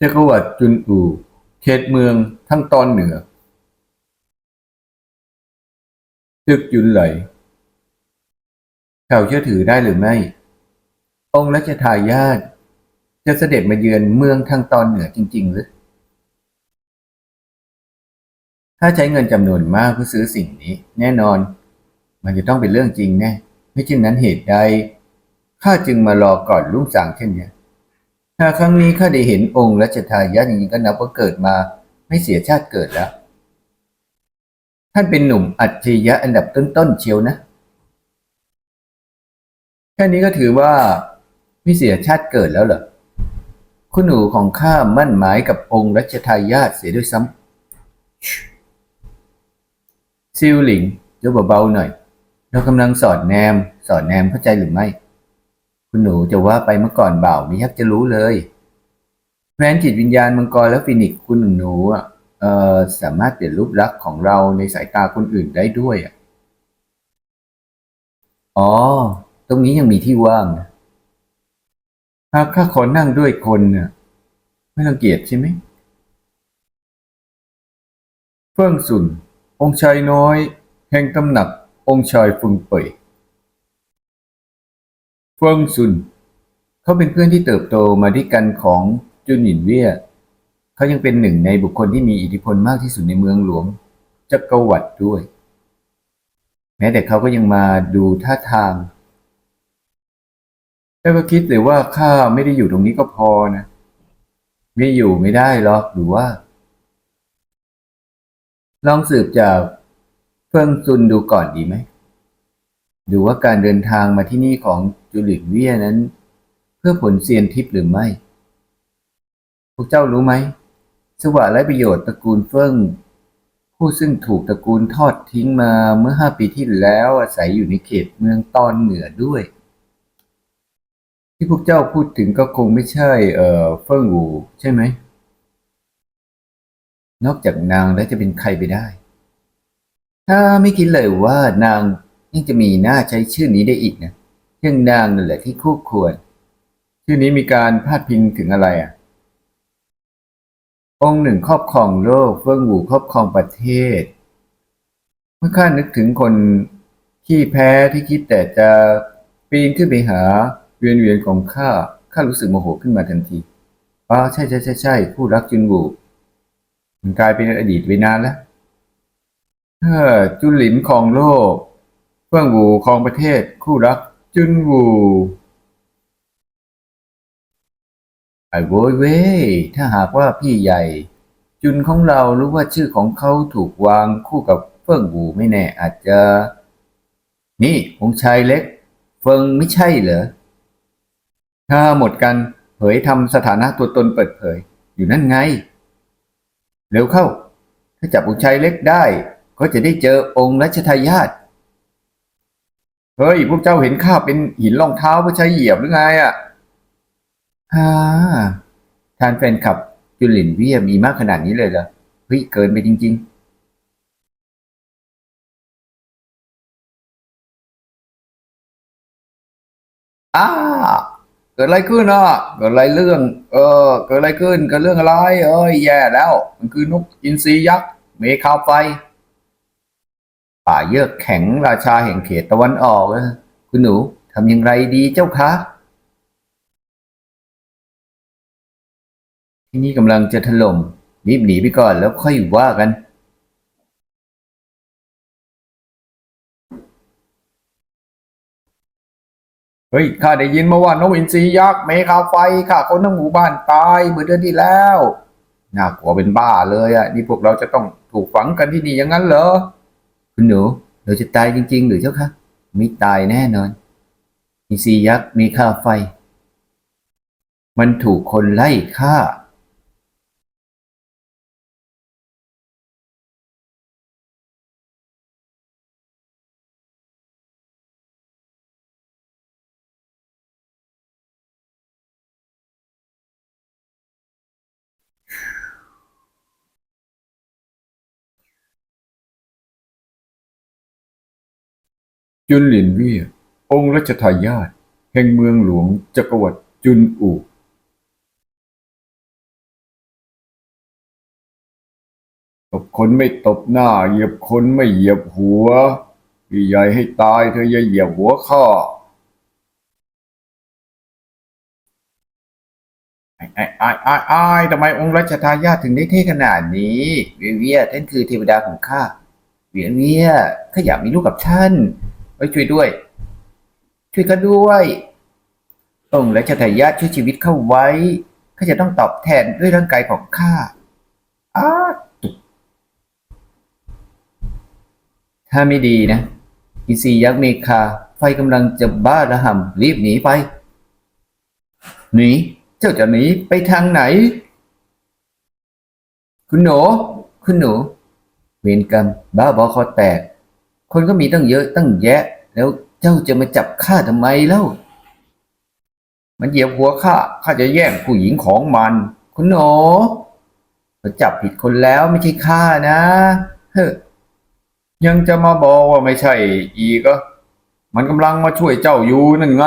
จักรวรรดิจุนอู เขตเมืองทั้งตอนเหนือ ตึกยุนไหลเขาเชื่อถือได้หรือไม่ องค์รัชทายาทจะเสด็จมาเยือนเมืองทางตอนเหนือจริง ๆ หรือ ถ้าใช้เงินจำนวนมากเพื่อซื้อสิ่งนี้ แน่นอน มันจะต้องเป็นเรื่องจริงแน่ ไม่เช่นนั้นเหตุใดข้าจึงมารอก่อนรุ่งสางเช่นนี้ ยถ้าครั้งนี้ข้าได้เห็นองค์รัชทายาทจริงๆก็นับว่าเกิดมาไม่เสียชาติเกิดแล้ว ท่านเป็นหนุ่มอัจฉริยะอันดับต้นๆเชียวนะ แค่นี้ก็ถือว่าไม่เสียชาติเกิดแล้วเหรอ คุณหนูของข้ามั่นหมายกับองค์รัชทายาทเสียด้วยซ้ำซิวหลิงยกเบาๆหน่อย เรากำลังสอดแนม สอดแนมเข้าใจหรือไม่ คุณหนูจะว่าไปเมื่อก่อนเบ่าไม่ยักจะรู้เลยแหวนจิตวิญญาณมังกรและฟินิกคุณหนูเอ่อสามารถเปลี่ยนรูปลักษณ์ของเราในสายตาคนอื่นได้ด้วยอ๋อ ตรงนี้ยังมีที่ว่างหากข้าขอนั่งด้วยคนน่ะไม่รังเกียจใช่ไหมเฟิ่งสุน องค์ชายน้อย แห่งตำหนัก องค์ชายฟึงเป่ย เฟิงสุน เขาเป็นเพื่อนที่เติบโตมาด้วยกันของจุนหยินเวียเขายังเป็นหนึ่งในบุคคลที่มีอิทธิพลมากที่สุดในเมืองหลวงจักรวรรดิด้วย แม้แต่เขาก็ยังมาดูท่าทางแต่ก็คิดเลยว่าข้าไม่ได้อยู่ตรงนี้ก็พอนะ ไม่อยู่ไม่ได้หรอกหรือว่า ลองสืบจากเฟิงซุนดูก่อนดีไหมดูว่าการเดินทางมาที่นี่ของ จุลินเวียนั้น เพื่อผลเซียนทิพย์หรือไม่ พวกเจ้ารู้ไหม สวะและประโยชน์ตระกูลเฟิงผู้ซึ่งถูกตระกูลทอดทิ้งมาเมื่อห้าปีที่แล้วอาศัยอยู่ในเขตเมืองตอนเหนือด้วย ที่พวกเจ้าพูดถึงก็คงไม่ใช่ เอ่อเฟิงหูใช่ไหม นอกจากนางแล้วจะเป็นใครไปได้ ถ้าไม่คิดเลยว่านางยังจะมีหน้าใช้ชื่อนี้ได้อีกนะ ยังนางนั่นแหละที่คู่ควร ชื่อนี้มีการพาดพิงถึงอะไรอะ องค์หนึ่งครอบครองโลกเฟิ่องหูครอบครองประเทศ เมื่อข้านึกถึงคนขี้แพ้ที่คิดแต่จะปีนขึ้นไปหา เวียนเวียนของข้าข้ารู้สึกโมโหขึ้นมาทันทีอ๋อใช่ใช่ใช่ใช่คู่รักจุนหูมันกลายเป็นอดีตไปนานแล้วเฮ้อจุลินของโลกเฟื่องวูของประเทศคู่รัก จุนวู ไอ้โวยเว้ยถ้าหากว่าพี่ใหญ่ จุนของเรารู้ว่าชื่อของเขาถูกวางคู่กับเฟิ่งวูไม่แน่ อาจจะ นี่องชายเล็ก เฟิงไม่ใช่เหรอ ถ้าหมดกันเผยทำสถานะตัวตนเปิดเผย อยู่นั่นไง เร็วเข้า ถ้าจับองชายเล็กได้ ก็จะได้เจอองค์รัชทายาท เฮ้ย พวกเจ้าเห็นข้าเป็นหินรองเท้าเพื่อใช้เหยียบหรือไงอะฮ่าทานแฟนคลับจุลินเวียมีมากขนาดนี้เลยเหรอเฮ้ย เกินไปจริง ๆอ้าเกิดอะไรขึ้นอะเกิดอะไรเรื่อง เออ เกิดอะไรขึ้นเกิดเรื่องอะไร เอ้ยแย่แล้ว มันคือนกอินทรียักษ์เมคาไฟ ป่าเยือกแข็งราชาแห่งเขตตะวันออกคุณหนูทำอย่างไรดีเจ้าคะที่นี่กำลังจะถล่มรีบหนีไปก่อนแล้วค่อยว่ากัน เฮ้ย ข้าได้ยินมาว่านกอินทรียักษ์เมคาไฟข้าคนทั้งหมู่บ้านตายเมื่อเดือนที่แล้ว น่ากลัวเป็นบ้าเลยอะ นี่พวกเราจะต้องถูกฝังกันที่นี่อย่างนั้นเหรอ คุณหนูเราจะตายจริง ๆ หรือเจ้าคะไม่ตายแน่นอน มีซียักษ์มีค่าไฟ มันถูกคนไล่ฆ่า จุนหลินเวีย องค์รัชทายาทแห่งเมืองหลวงจักรวรรดิจุนอูตบคนไม่ตบหน้า เหยียบคนไม่เหยียบหัว พี่ใหญ่ให้ตายเธออย่าเหยียบหัวข้าไอ้ไอ้ไอ้ไอ้ไอ้ทำไมองค์รัชทายาทถึงได้เท่ขนาดนี้เวียเวียท่านคือเทวดาของข้าเวียเวียข้าอยากมีลูกกับท่าน ไว้ช่วยด้วย ช่วยข้าด้วยองค์รัชทายาช่วยชีวิตเข้าไว้ข้าจะต้องตอบแทนด้วยร่างกายของข้าอ้าตุกถ้าไม่ดีนะอิซียักษ์เมคา ไฟกำลังจะบ้าระห่ำรีบหนีไป หนี เจ้าจะหนีไปทางไหน คุณหนู คุณหนู เวรกรรม บ้าบอคอแตก คนก็มีตั้งเยอะตั้งแยะ แล้วเจ้าจะมาจับข้าทำไมเล่า มันเหยียบหัวข้าข้าจะแย่งผู้หญิงของมัน คุณหนอเขาจับผิดคนแล้วไม่ใช่ข้านะ เฮ้ยยังจะมาบอกว่าไม่ใช่อีกเหรอมันกำลังมาช่วยเจ้าอยู่นั่นไง